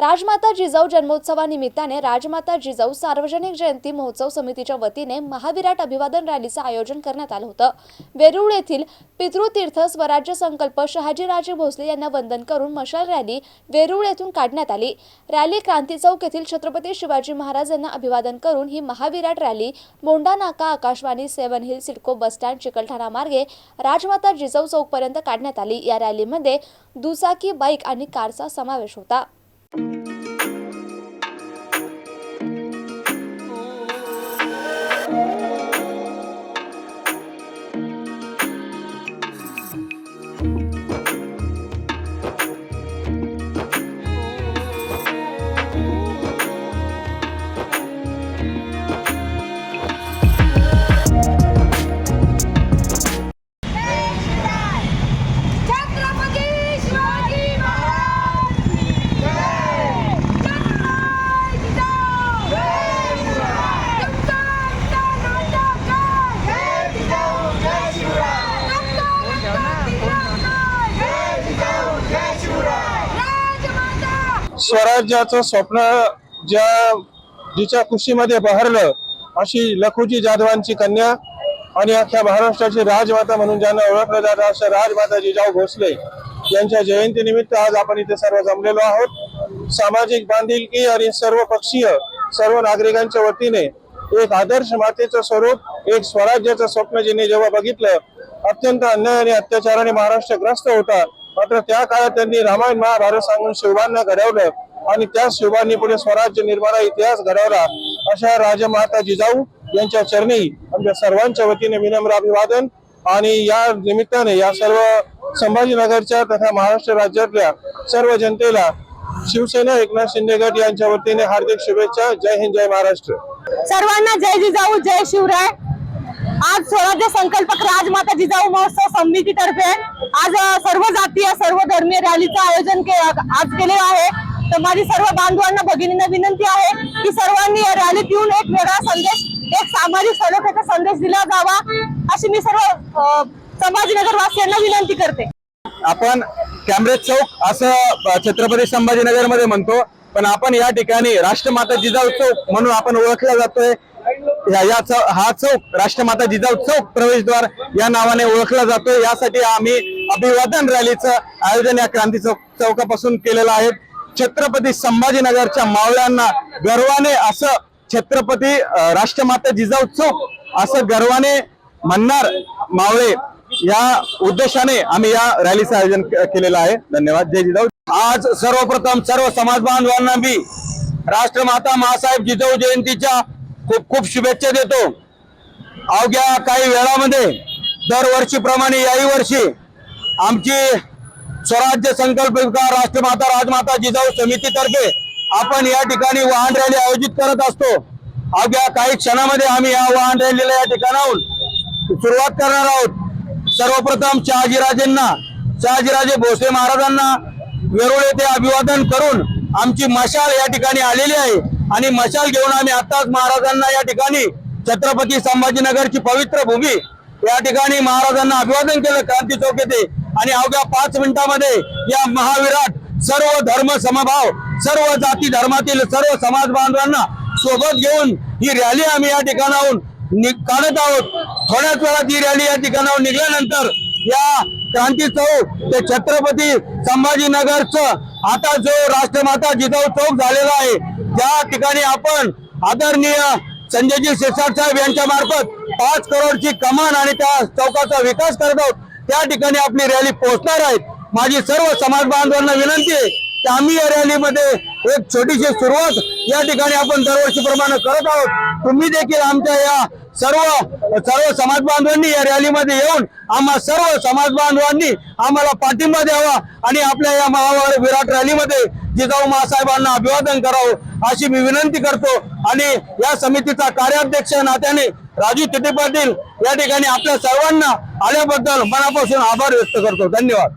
राजमाता जिजाऊ जन्मोत्सवानिमित्ताने राजमाता जिजाऊ सार्वजनिक जयंती महोत्सव समितीच्या वतीने महाविराट अभिवादन रॅलीचं आयोजन करण्यात आलं होतं. वेरुळ येथील पितृतीर्थ स्वराज्य संकल्प शहाजीराजे भोसले यांना वंदन करून मशाल रॅली वेरुळ येथून काढण्यात आली. रॅली क्रांती चौक येथील छत्रपती शिवाजी महाराज यांना अभिवादन करून ही महाविराट रॅली मोंडा नाका Akashvani seven hill CIDCO bus stand Chikalthana मार्गे राजमाता जिजाऊ चौकपर्यंत काढण्यात आली. या रॅलीमध्ये दुचाकी बाईक आणि कारचा समावेश होता. छत्रपती स्वराज्याचं स्वप्न ज्या जिच्या कुशीमध्ये बहरलं अशी लखुजी जाधवांची कन्या आणि अख्ख्या महाराष्ट्राची राजमाता म्हणून ज्यांना ओळखलं जातं अशा राजमाता जिजाऊ भोसले यांच्या जयंतीनिमित्त आज आपण इथे सर्व जमलेलो आहोत. सामाजिक बांधिलकी आणि सर्व पक्षीय सर्व नागरिकांच्या वतीने एक आदर्श मातेचं स्वरूप एक स्वराज्याचं स्वप्न जिने जेव्हा बघितलं अत्यंत अन्याय आणि अत्याचाराने महाराष्ट्र ग्रस्त होता. मात्र त्या काळात त्यांनी रामायण महाभारत सांगून शिवबांना घडवलं आणि त्या शिवबांनी पुढे स्वराज्य निर्माणा इतिहास घडवला. अशा राजमाता जिजाऊ यांच्या चरणी आमच्या सर्वांच्या वतीने विनम्र अभिवादन आणि या निमित्ताने या सर्व संभाजीनगरच्या तथा महाराष्ट्र राज्यातल्या सर्व जनतेला शिवसेना एकनाथ शिंदे गट यांच्या वतीने हार्दिक शुभेच्छा. जय हिंद जय महाराष्ट्र. सर्वांना जय जिजाऊ जय शिवराय. आज स्वराज्य संकल्पक राजमाता जिजाऊ महोत्सव समितीतर्फे आज सर्व जातीय सर्व धर्मीय रॅलीचं आयोजन के आज केले आहे. तर माझी सर्व बांधवांना भगिनींना विनंती आहे की सर्वांनी या रॅलीत येऊन एक वेगळा संदेश एक सामाजिक सलोख्याचा संदेश दिला जावा अशी मी सर्व अ, संभाजीनगर वासियांना विनंती करते. आपण कॅमरे चौक असं छत्रपती संभाजीनगरमध्ये म्हणतो पण आपण या ठिकाणी राष्ट्रमाता जिजाऊ चौक म्हणून आपण ओळखला जातोय. या चौक चौ- हा चौक राष्ट्रमाता जिजाऊ चौक प्रवेशद्वार या नावाने ओळखला जातो यासाठी आम्ही अभिवादन रॅलीचं आयोजन या क्रांती चौक चौकापासून केलेलं आहे. छत्रपती संभाजीनगरच्या मावळ्यांना गर्वाने असं छत्रपती राष्ट्रमाता जिजाऊ चौक असं गर्वाने म्हणणार मावळे या उद्देशाने आम्ही या रॅलीचं आयोजन केलेलं आहे. धन्यवाद. जय जिजाऊ. आज सर्वप्रथम सर्व समाज बांधवांना मी राष्ट्रमाता महासाहेब जिजाऊ जयंतीच्या खूप खूप शुभेच्छा देतो. अवघ्या काही वेळामध्ये दरवर्षीप्रमाणे याही वर्षी आमची स्वराज्य संकल्पिका राष्ट्रमाता राजमाता जिजाऊ समितीतर्फे आपण या ठिकाणी वाहन रॅली आयोजित करत असतो. अवघ्या काही क्षणामध्ये आम्ही या वाहन रॅलीला या ठिकाणाहून सुरुवात करणार आहोत. सर्वप्रथम शहाजीराजेंना शहाजीराजे भोसले महाराजांना वेरूळ येथे अभिवादन करून आमची मशाल या ठिकाणी आलेली आहे. आणि मशाल घेऊन आम्ही आताच महाराजांना या ठिकाणी छत्रपती संभाजीनगरची पवित्र भूमी या ठिकाणी महाराजांना अभिवादन केलं क्रांती चौक येथे आणि अवघ्या पाच मिनिटांमध्ये या महाविराट सर्व धर्म समभाव सर्व जाती धर्मातील सर्व समाज बांधवांना सोबत घेऊन ही रॅली आम्ही या ठिकाणाहून नि- काढत आहोत. थोड्याच वेळात ही रॅली या ठिकाणाहून निघाल्यानंतर या क्रांती चौक ते छत्रपती संभाजीनगरचं आता जो राष्ट्रमाता जिजाऊ चौक झालेला आहे त्या ठिकाणी आपण आदरणीय संजयजी शिरसाट साहेब यांच्या मार्फत पाच करोडची कमान आणि त्या चौकाचा विकास करत आहोत त्या ठिकाणी आपली रॅली पोहोचणार आहेत माझी सर्व समाज बांधवांना विनंती आहे की आम्ही या रॅलीमध्ये एक छोटीशी सुरुवात या ठिकाणी आपण दरवर्षीप्रमाणे करत आहोत. तुम्ही देखील आमच्या या सर्व सर्व समाज बांधवांनी या रॅलीमध्ये येऊन आम्हा सर्व समाज बांधवांनी आम्हाला पाठिंबा द्यावा आणि आपल्या या महावर विराट रॅलीमध्ये जिजाऊ महासाहेबांना अभिवादन करावं अशी मी विनंती करतो. आणि या समितीचा कार्याध्यक्ष नात्याने राजू तिटे पाटील या ठिकाणी आपल्या सर्वांना आल्याबद्दल मनापासून आभार व्यक्त करतो. धन्यवाद.